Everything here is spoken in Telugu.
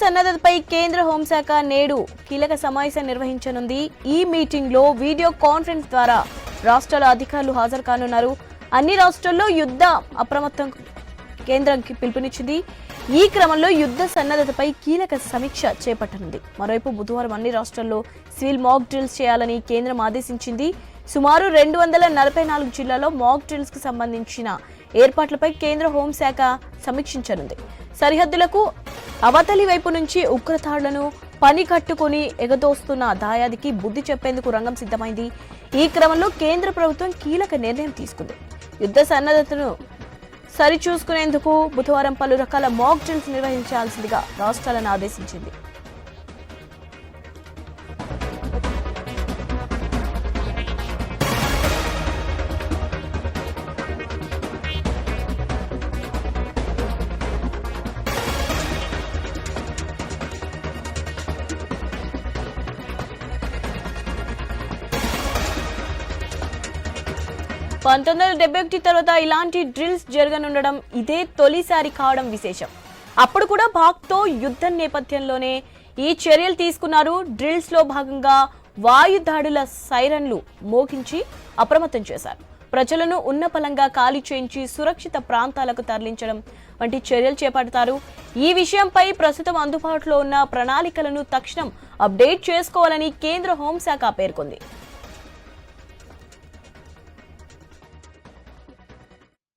సన్నద్ధతపై కేంద్ర హోంశాఖ నేడు కీలక సమావేశం నిర్వహించనుంది. ఈ మీటింగ్లో వీడియో కాన్ఫరెన్స్ ద్వారా రాష్ట్రాల అధికారులు హాజరు కానున్నారు. అన్ని రాష్ట్రాల్లో యుద్ధ అప్రమత్తం కేంద్రంకి పిలుపునిచ్చింది. ఈ క్రమంలో యుద్ధ సన్నద్ధతపై కీలక సమీక్ష చేపట్టనుంది. మరోవైపు బుధవారం అన్ని రాష్ట్రాల్లో సివిల్ మాక్ డ్రిల్స్ చేయాలని కేంద్రం ఆదేశించింది. సుమారు రెండు వందల నలభై నాలుగు జిల్లాల్లో మాక్ డ్రిల్స్కు సంబంధించిన ఏర్పాట్లపై కేంద్ర హోంశాఖ సమీక్షించనుంది. సరిహద్దులకు అవతలి వైపు నుంచి ఉగ్రతాళ్ళను పని కట్టుకుని ఎగదోస్తున్న దాయాదికి బుద్ధి చెప్పేందుకు రంగం సిద్ధమైంది. ఈ క్రమంలో కేంద్ర ప్రభుత్వం కీలక నిర్ణయం తీసుకుంది. యుద్ధ సన్నద్ధతను సరిచూసుకునేందుకు బుధవారం పలు రకాల మాక్ డ్రిల్స్ నిర్వహించాల్సిందిగా రాష్ట్రాలను ఆదేశించింది. పంతొమ్మిది వందల డెబ్బై ఒకటి తర్వాత ఇలాంటి డ్రిల్స్ జరగనుండడం ఇదే తొలిసారి కావడం విశేషం. అప్పుడు కూడా పాక్తో యుద్ధం నేపథ్యంలోనే ఈ చర్యలు తీసుకున్నారు. డ్రిల్స్లో భాగంగా వాయు దాడుల సైరన్లు మోగించి అప్రమత్తం చేశారు. ప్రజలను ఉన్నపలంగా ఖాళీ చేయించి సురక్షిత ప్రాంతాలకు తరలించడం వంటి చర్యలు చేపడతారు. ఈ విషయంపై ప్రస్తుతం అందుబాటులో ఉన్న ప్రణాళికలను తక్షణం అప్డేట్ చేసుకోవాలని కేంద్ర హోంశాఖ పేర్కొంది.